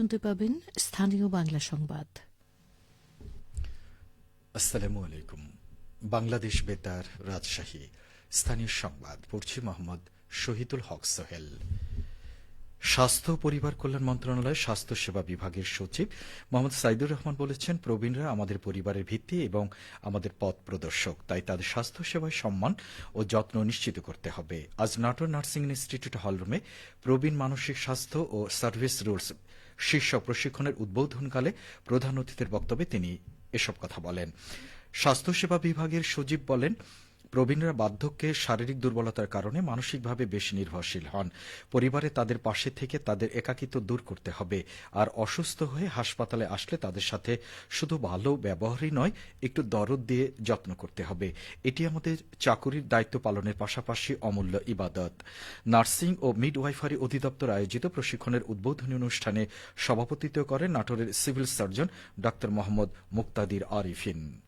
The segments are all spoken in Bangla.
শুনতে পাবেন স্থানীয় বাংলা সংবাদ। আসসালামু আলাইকুম। বাংলাদেশ বেতার রাজশাহী। স্থানীয় সংবাদ, পড়ছি মোহাম্মদ শহীদুল হক সোহেল। স্বাস্থ্য পরিবার কল্যাণ মন্ত্রণালয় স্বাস্থ্য সেবা বিভাগের সচিব মোহাম্মদ সাইদুর রহমান বলেছেন, প্রবীণরা আমাদের পরিবারের ভিত্তি এবং আমাদের পথ প্রদর্শক, তাই তাদের স্বাস্থ্য সেবায় সম্মান ও যত্ন নিশ্চিত করতে হবে। আজ নাটোর নার্সিং ইনস্টিটিউট হলরুমে প্রবীণ মানসিক স্বাস্থ্য ও সার্ভিস রুলস শীর্ষ প্রশিক্ষণের উদ্বোধনকালে প্রধান অতিথির বক্তব্যে তিনি এসব কথা বলেন। স্বাস্থ্যসেবা বিভাগের সচিব বলেন প্রবীণরা বার্ধক্যে শারীরিক দুর্বলতার কারণে মানসিকভাবে বেশি নির্ভরশীল হন। পরিবারে তাদের পাশে থেকে তাদের একাকিত্ব দূর করতে হবে। আর অসুস্থ হয়ে হাসপাতালে আসলে তাদের সাথে শুধু ভালো ব্যবহারই নয়, একটু দরদ দিয়ে যত্ন করতে হবে। এটি আমাদের চাকুরির দায়িত্ব পালনের পাশাপাশি অমূল্য ইবাদত। নার্সিং ও মিডওয়াইফারি অধিদপ্তর আয়োজিত প্রশিক্ষণের উদ্বোধনী অনুষ্ঠানে সভাপতিত্ব করেন নাটোরের সিভিল সার্জন ডা মোহাম্মদ মুক্তাদির আরিফিন।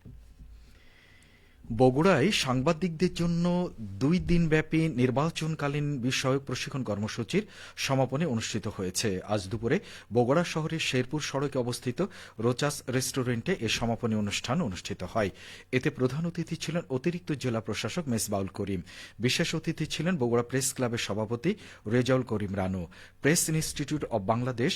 বগুড়ায় সাংবাদিকদের জন্য দুই দিনব্যাপী নির্বাচনকালীন বিষয়ক প্রশিক্ষণ কর্মসূচির সমাপনী অনুষ্ঠিত হয়েছে। আজ দুপুরে বগুড়া শহরের শেরপুর সড়কে অবস্থিত রোচাস রেস্টুরেন্টে এ সমাপনী অনুষ্ঠান অনুষ্ঠিত হয়। এতে প্রধান অতিথি ছিলেন অতিরিক্ত জেলা প্রশাসক মেসবাউল করিম। বিশেষ অতিথি ছিলেন বগুড়া প্রেস ক্লাবের সভাপতি Rezaul Karim Ranu. Press institute of Bangladesh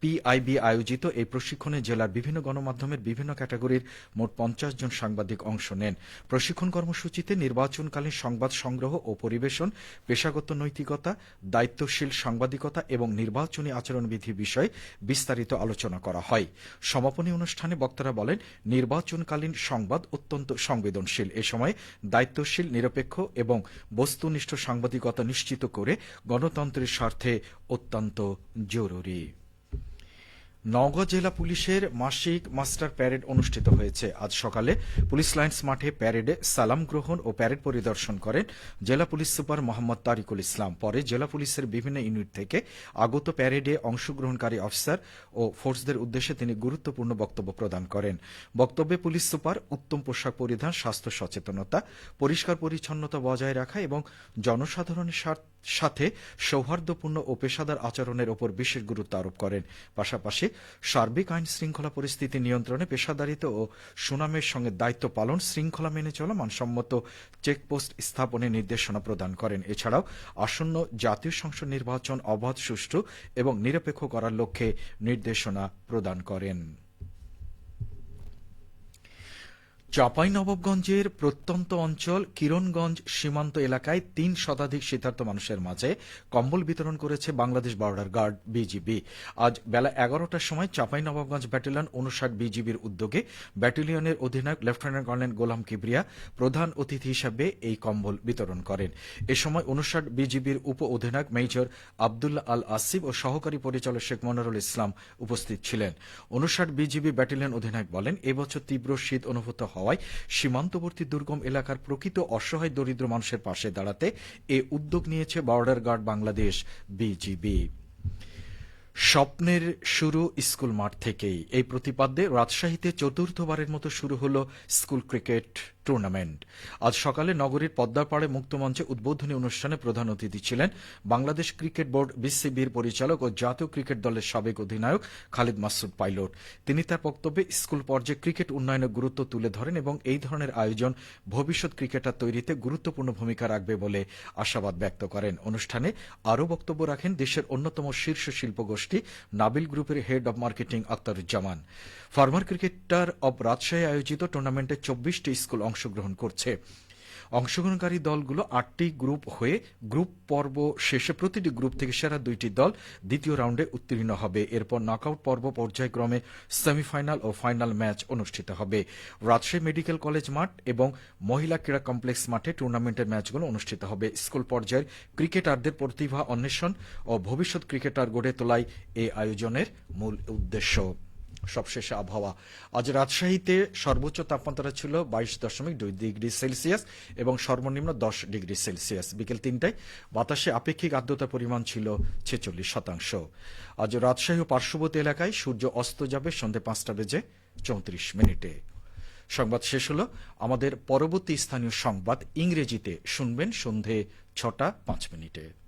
PIB আয়োজিত এই প্রশিক্ষণে জেলার বিভিন্ন গণমাধ্যমের বিভিন্ন ক্যাটাগরির মোট পঞ্চাশ জন সাংবাদিক অংশ নেন। প্রশিক্ষণ কর্মসূচিতে নির্বাচনকালীন সংবাদ সংগ্রহ ও পরিবেশন, পেশাগত নৈতিকতা, দায়িত্বশীল সাংবাদিকতা এবং নির্বাচনী আচরণবিধি বিষয়ে বিস্তারিত আলোচনা করা হয়। সমাপনী অনুষ্ঠানে বক্তারা বলেন, নির্বাচনকালীন সংবাদ অত্যন্ত সংবেদনশীল। এ সময় দায়িত্বশীল, নিরপেক্ষ এবং বস্তুনিষ্ঠ সাংবাদিকতা নিশ্চিত করে গণতন্ত্রের স্বার্থে অত্যন্ত জরুরি। নওগাঁ জেলা পুলিশের মাসিক মাস্টার প্যারেড অনুষ্ঠিত হয়েছে। আজ সকালে পুলিশ লাইন্স মাঠে প্যারেডে সালাম গ্রহণ ও প্যারেড পরিদর্শন করেন জেলা পুলিশ সুপার মোহাম্মদ তারিকুল ইসলাম। পরে জেলা পুলিশের বিভিন্ন ইউনিট থেকে আগত প্যারেডে অংশগ্রহণকারী অফিসার ও ফোর্সদের উদ্দেশ্যে তিনি গুরুত্বপূর্ণ বক্তব্য প্রদান করেন। বক্তব্যে পুলিশ সুপার উত্তম পোশাক পরিধান, স্বাস্থ্য সচেতনতা, পরিষ্কার পরিচ্ছন্নতা বজায় রাখা এবং জনসাধারণের সাথে সৌহার্দ্যপূর্ণ ও পেশাদার আচরণের ওপর বিশেষ গুরুত্ব আরোপ করেন। পাশাপাশি সার্বিক আইন শৃঙ্খলা পরিস্থিতি নিয়ন্ত্রণে পেশাদারিত্ব ও সুনামের সঙ্গে দায়িত্ব পালন শৃঙ্খলা মেনে চলা মানসম্মত চেকপোস্ট স্থাপনের নির্দেশনা প্রদান করেন। এছাড়াও আসন্ন জাতীয় সংসদ নির্বাচন অবাধ, সুষ্ঠু এবং নিরপেক্ষ করার লক্ষ্যে নির্দেশনা প্রদান করেন। চাঁপাইনবাবগঞ্জের প্রত্যন্ত অঞ্চল কিরণগঞ্জ সীমান্ত এলাকায় তিন শতাধিক শীতার্থ মানুষের মাঝে কম্বল বিতরণ করেছে বাংলাদেশ বর্ডার গার্ড বিজিবি। আজ বেলা এগারোটার সময় চাঁপাইনবাবগঞ্জ ব্যাটালিয়ন উনষাট বিজিবির উদ্যোগে ব্যাটালিয়নের অধিনায়ক লেফটেন্যান্ট কর্নেল গোলাম কিবরিয়া প্রধান অতিথি হিসাবে এই কম্বল বিতরণ করেন। এ সময় উনষাট বিজিবির উপ অধিনায়ক মেজর আবদুল্লাহ আল আসিফ ও সহকারী পরিচালক শেখ মনিরুল ইসলাম উপস্থিত ছিলেন। উনষাট বিজিবি ব্যাটালিয়ন অধিনায়ক বলেন এবছর তীব্র শীত অনুভূত হওয়ায় সীমান্তবর্তী দুর্গম এলাকার প্রকৃত অসহায় দরিদ্র মানুষের পাশে দাঁড়াতে এ উদ্যোগ নিয়েছে বর্ডার গার্ড বাংলাদেশ, বিজিবি। স্বপ্নের শুরু স্কুল মাঠ থেকেই। এই প্রতিপাদ্যে রাজশাহীতে চতুর্থবারের মতো শুরু হল স্কুল ক্রিকেট টুর্নামেন্ট। আজ সকালে নগরীর পদ্মাপাড়ে মুক্তমঞ্চে উদ্বোধনী অনুষ্ঠানে প্রধান অতিথি ছিলেন বাংলাদেশ ক্রিকেট বোর্ড বিসিবির পরিচালক ও জাতীয় ক্রিকেট দলের সাবেক অধিনায়ক খালিদ মাসুদ পাইলট। তিনি তার বক্তব্যে স্কুল পর্যায়ে ক্রিকেট উন্নয়নের গুরুত্ব তুলে ধরেন এবং এই ধরনের আয়োজন ভবিষ্যৎ ক্রিকেটার তৈরিতে গুরুত্বপূর্ণ ভূমিকা রাখবে বলে আশাবাদ ব্যক্ত করেন। অনুষ্ঠানে আরও বক্তব্য রাখেন দেশের অন্যতম শীর্ষ শিল্পগোষ্ঠী নাবিল গ্রুপের head of marketing Aktaruzzaman former cricketer of Rajshahi আয়োজিত টুর্নামেন্টে চব্বিশটি স্কুল অংশগ্রহণ করছে। অংশগ্রহণকারী দলগুলো আটটি গ্রুপ হয়ে গ্রুপ পর্ব শেষে প্রতিটি গ্রুপ থেকে সেরা দুইটি দল দ্বিতীয় রাউন্ডে উত্তীর্ণ হবে। এরপর নকআউট পর্ব পর্যায়ক্রমে সেমিফাইনাল ও ফাইনাল ম্যাচ অনুষ্ঠিত হবে। রাজশাহী মেডিকেল কলেজ মাঠ এবং মহিলা ক্রীড়া কমপ্লেক্স মাঠে টুর্নামেন্টের ম্যাচগুলো অনুষ্ঠিত হবে। স্কুল পর্যায়ের ক্রিকেটারদের প্রতিভা অন্বেষণ ও ভবিষ্যৎ ক্রিকেটার গড়ে তোলাই এই আয়োজনের মূল উদ্দেশ্য। সবশেষে আবহাওয়া। আজ রাজশাহীতে সর্বোচ্চ তাপমাত্রা ছিল বাইশ দশমিক দুই ডিগ্রি সেলসিয়াস এবং সর্বনিম্ন দশ ডিগ্রি সেলসিয়াস। বিকেল তিনটায় বাতাসে আপেক্ষিক আর্দ্রতার পরিমাণ ছিল ছেচল্লিশ শতাংশ। আজ রাজশাহী ও পার্শ্ববর্তী এলাকায় সূর্য অস্ত যাবে সন্ধে পাঁচটা বেজে চৌত্রিশ মিনিটে। সংবাদ শেষ হল, আমাদের পরবর্তী স্থানীয় সংবাদ ইংরেজিতে। শুনবেন সন্ধে ছটা পাঁচ মিনিটে।